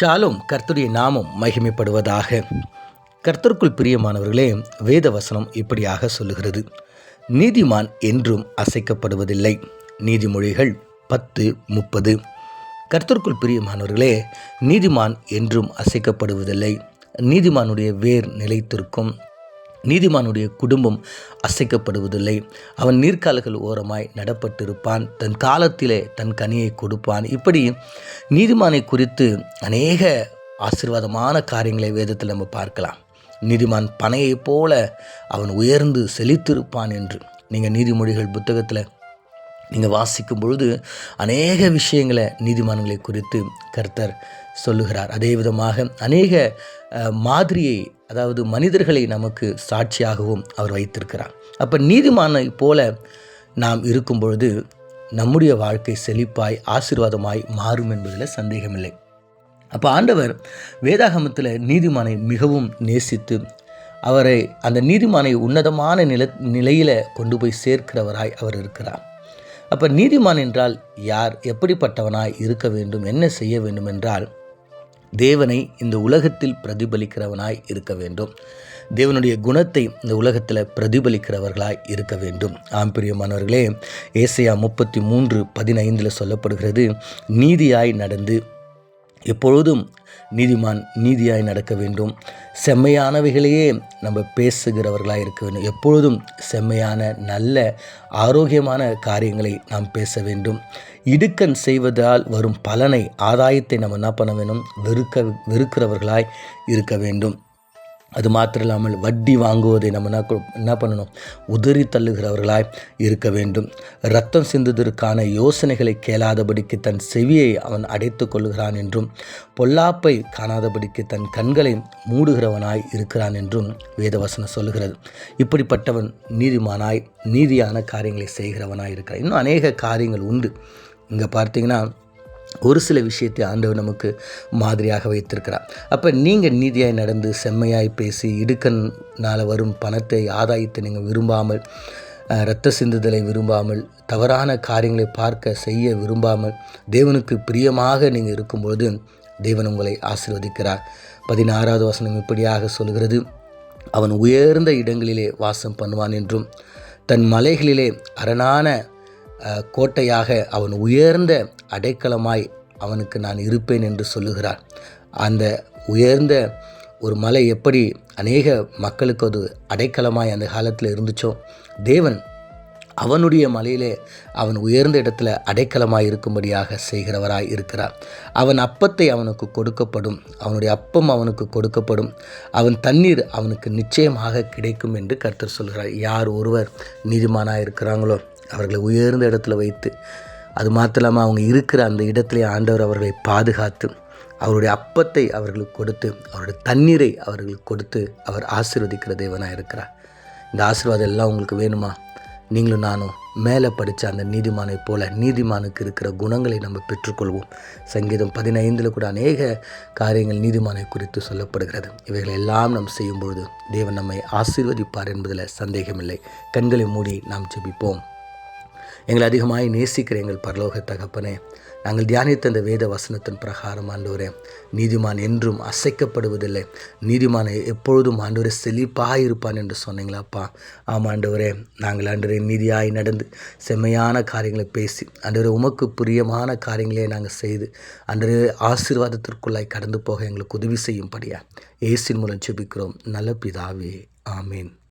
ஷாலும் கர்த்தருடைய நாமம் மகிமைப்படுவதாக. கர்த்தருக்குள் பிரியமானவர்களே வேத வசனம் இப்படியாக சொல்லுகிறது. நீதிமான் என்றும் அசைக்கப்படுவதில்லை. நீதிமொழிகள் பத்து முப்பது. கர்த்தருக்குள் பிரியமானவர்களே நீதிமான் என்றும் அசைக்கப்படுவதில்லை. நீதிமானுடைய வேர் நிலைத்திருக்கும். நீதிமானுடைய குடும்பம் அசைக்கப்படுவதில்லை. அவன் நீர்க்கால்கள் ஓரமாய் நடப்பட்டிருப்பான். தன் காலத்திலே தன் கனியை கொடுப்பான். இப்படி நீதிமானை குறித்து அநேக ஆசீர்வாதமான காரியங்களை வேதத்தில் நம்ம பார்க்கலாம். நீதிமான் பனையைப் போல அவன் உயர்ந்து செழித்திருப்பான் என்று. நீங்கள் நீதிமொழிகள் புத்தகத்தில் நீங்கள் வாசிக்கும் பொழுது அநேக விஷயங்களை நீதிமான்களை குறித்து கர்த்தர் சொல்லுகிறார். அதே விதமாக அநேக மாதிரியை அதாவது மனிதர்களை நமக்கு சாட்சியாகவும் அவர் வைத்திருக்கிறார். அப்போ நீதிமானை போல நாம் இருக்கும் பொழுது நம்முடைய வாழ்க்கை செழிப்பாய் ஆசீர்வாதமாய் மாறும் என்பதில் சந்தேகமில்லை. அப்போ ஆண்டவர் வேதாகமத்தில் நீதிமானை மிகவும் நேசித்து அவரை அந்த நீதிமானை உன்னதமான நில நிலையில் கொண்டு போய் சேர்க்கிறவராய் அவர் இருக்கிறார். அப்போ நீதிமான் என்றால் யார் எப்படிப்பட்டவனாய் இருக்க வேண்டும் என்ன செய்ய வேண்டும் என்றால் தேவனை இந்த உலகத்தில் பிரதிபலிக்கிறவனாய் இருக்க வேண்டும். தேவனுடைய குணத்தை இந்த உலகத்தில் பிரதிபலிக்கிறவர்களாய் இருக்க வேண்டும். ஆம் பிரியமானவர்களே ஏசையா முப்பத்தி மூன்று பதினைந்தில் சொல்லப்படுகிறது நீதியாய் நடந்து எப்பொழுதும் நீதிமான் நீதியாய் நடக்க வேண்டும். செம்மையானவைகளையே நம்ம பேசுகிறவர்களாக இருக்க வேண்டும். எப்பொழுதும் செம்மையான நல்ல ஆரோக்கியமான காரியங்களை நாம் பேச வேண்டும். இடுக்கண் செய்வதால் வரும் பலனை ஆதாயத்தை நம்ம என்ன பண்ண வேண்டும்? வெறுக்க வெறுக்கிறவர்களாய் இருக்க வேண்டும். அது மாத்திரம் இல்லாமல் வட்டி வாங்குவதை நம்ம என்ன என்ன பண்ணணும்? உதறி தள்ளுகிறவர்களாய் இருக்க வேண்டும். ரத்தம் சிந்ததற்கான யோசனைகளை கேளாதபடிக்கு தன் செவியை அவன் அடைத்து கொள்கிறான் என்றும் பொல்லாப்பை காணாதபடிக்கு தன் கண்களை மூடுகிறவனாய் இருக்கிறான் என்றும் வேதவசனம் சொல்லுகிறது. இப்படிப்பட்டவன் நீதிமானாய் நீதியான காரியங்களை செய்கிறவனாய் இருக்கிறான். இன்னும் அநேக காரியங்கள் உண்டு. இங்கே பார்த்தீங்கன்னா ஒரு சில விஷயத்தை ஆண்டவர் நமக்கு மாதிரியாக வைத்திருக்கிறார். அப்போ நீங்கள் நீதியாய் நடந்து செம்மையாய் பேசி இடுக்கனால் வரும் பணத்தை ஆதாயத்தை நீங்கள் விரும்பாமல் இரத்த சிந்துதலை விரும்பாமல் தவறான காரியங்களை பார்க்க செய்ய விரும்பாமல் தேவனுக்கு பிரியமாக நீங்கள் இருக்கும்பொழுது தேவன் உங்களை ஆசீர்வதிக்கிறார். பதினாறாவது வசனம் இப்படியாக சொல்கிறது அவன் உயர்ந்த இடங்களிலே வாசம் பண்ணுவான் என்றும் தன் மலைகளிலே அரணான கோட்டையாக அவன் உயர்ந்த அடைக்கலமாய் அவனுக்கு நான் இருப்பேன் என்று சொல்லுகிறார். அந்த உயர்ந்த ஒரு மலை எப்படி அநேக மக்களுக்கு அது அடைக்கலமாய் அந்த காலத்தில் இருந்துச்சோ? தேவன் அவனுடைய மலையிலே அவன் உயர்ந்த இடத்துல அடைக்கலமாய் இருக்கும்படியாக செய்கிறவராய் இருக்கிறார். அவன் அப்பத்தை அவனுக்கு கொடுக்கப்படும் அவனுடைய அப்பம் அவனுக்கு கொடுக்கப்படும் அவன் தண்ணீர் அவனுக்கு நிச்சயமாக கிடைக்கும் என்று கருத்து சொல்கிறார். யார் ஒருவர் நீதிமானாக இருக்கிறாங்களோ? அவர்களை உயர்ந்த இடத்துல வைத்து அது மாத்திரம் இல்லாமல் அவங்க இருக்கிற அந்த இடத்திலே ஆண்டவர் அவர்களை பாதுகாத்து அவருடைய அப்பத்தை அவர்களுக்கு கொடுத்து அவருடைய தண்ணீரை அவர்களுக்கு கொடுத்து அவர் ஆசீர்வதிக்கிற தேவனாக இருக்கிறார். இந்த ஆசீர்வாதம் எல்லாம் உங்களுக்கு வேணுமா? நீங்களும் நானும் மேலே படித்த அந்த நீதிமானை போல நீதிமானுக்கு இருக்கிற குணங்களை நம்ம பெற்றுக்கொள்வோம். சங்கீதம் பதினைந்தில் கூட அநேக காரியங்கள் நீதிமானை குறித்து சொல்லப்படுகிறது. இவைகளை எல்லாம் நாம் செய்யும் பொழுது தேவன் நம்மை ஆசீர்வதிப்பார் என்பதில் சந்தேகமில்லை. கண்களை மூடி நாம் ஜெபிப்போம். எங்களை அதிகமாய் நேசிக்கிற எங்கள் பரலோக தகப்பனே நாங்கள் தியானித்த அந்த வேத வசனத்தின் பிரகாரம் ஆண்டவரே நீதிமான் என்றும் அசைக்கப்படுவதில்லை. நீதிமானை எப்பொழுதும் ஆண்டவரே செழிப்பாக இருப்பான் என்று சொன்னீங்களாப்பா ஆமாம் ஆண்டவரே நாங்கள் ஆண்டவரே நீதியாய் நடந்து செம்மையான காரியங்களை பேசி ஆண்டவரே உமக்கு பிரியமான காரியங்களே நாங்கள் செய்து ஆண்டவரே ஆசீர்வாதத்திற்குள்ளாய் கடந்து போக எங்களுக்கு உதவி செய்யும்படியா இயேசின் மூலம் செபிக்கிறோம் நல்ல பிதாவே ஆமீன்.